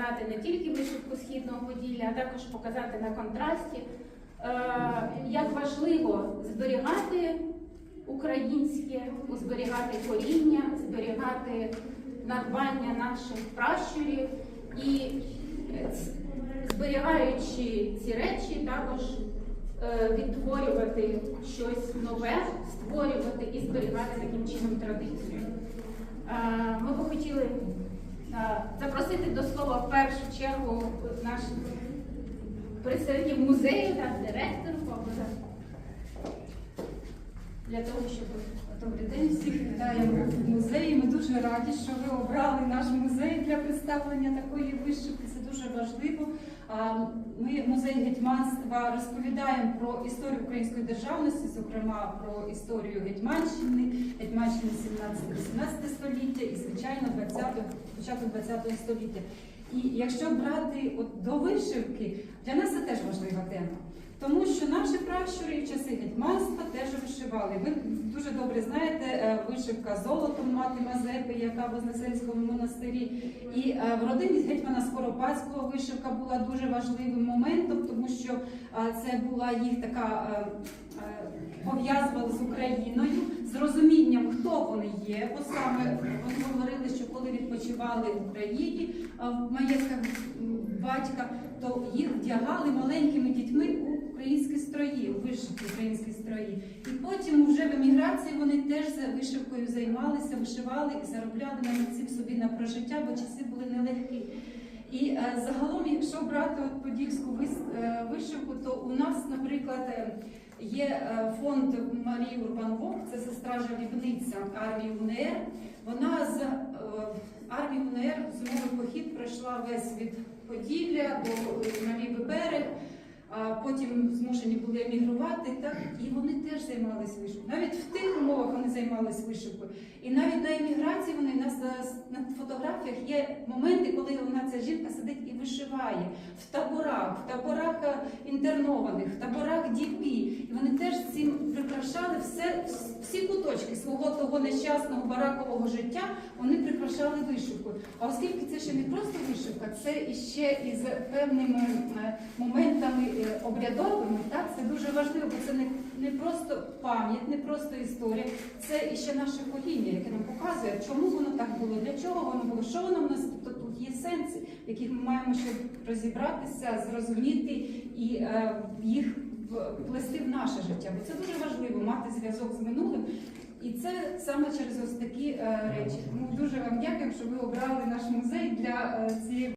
показати не тільки вишивку східного Поділля, а також показати на контрасті, е, як важливо зберігати українське, зберігати коріння, зберігати надбання наших пращурів і е, зберігаючи ці речі, також е, відтворювати щось нове, створювати і зберігати таким чином традицію. Ми би хотіли запросити до слова в першу чергу наших представників музею та директору Павла для того, щоб дуже раді, що ви обрали наш музей для представлення такої вишивки. Це дуже важливо. Ми, музей гетьманства, розповідаємо про історію української державності, зокрема про історію Гетьманщини, Гетьманщини 17-18 століття і, звичайно, 20 початок 20 століття. І якщо брати от до вишивки, для нас це теж важлива тема. Тому що наші пращури в часи гетьманства теж вишивали. Ви дуже добре знаєте, е, вишивка золотом мати Мазепи, яка в Вознесенському монастирі. І е, в родині гетьмана Скоропадського вишивка була дуже важливим моментом, тому що е, це була їх така пов'язувала з Україною, з розумінням, хто вони є. Бо саме вони говорили, що коли відпочивали в Україні в маєтках батька, то їх вдягали маленькими дітьми у українські строї, у вишивки українські строї. І потім вже в еміграції вони теж за вишивкою займалися, вишивали і заробляли на цим собі на прожиття, бо часи були нелегкі. І е, загалом, якщо брати от подільську вис- е, вишивку, то у нас, наприклад, е, є е, фонд Марії Урбан Вовк, це сестра жалібниця армії УНР. Вона з е, армії УНР зимовий похід пройшла весь від Поділля до е, на лівий берег. Потім змушені були емігрувати, так і вони теж займалися вишивкою. Навіть в тих умовах вони займалися вишивкою. І навіть на еміграції вони у нас на фотографіях є моменти, коли вона ця жінка сидить і вишиває в таборах, в таборах е, інтернованих, в таборах діпі. І вони теж цим прикрашали все, всі куточки свого того нещасного баракового життя. Вони прикрашали вишивкою. А оскільки це ще не просто вишивка, це іще із певними е, моментами е, обрядовими. Так, це дуже важливо, бо це не, не просто пам'ять, не просто історія, це іще наше коріння, яке нам показує, чому воно так було, для чого воно було, що воно в нас тут, є сенси, в яких ми маємо щоб розібратися, зрозуміти і е, їх вплести в наше життя. Бо це дуже важливо мати зв'язок з минулим. І це саме через ось такі е, речі. Тому дуже вам дякую, що ви обрали наш музей для е, цієї.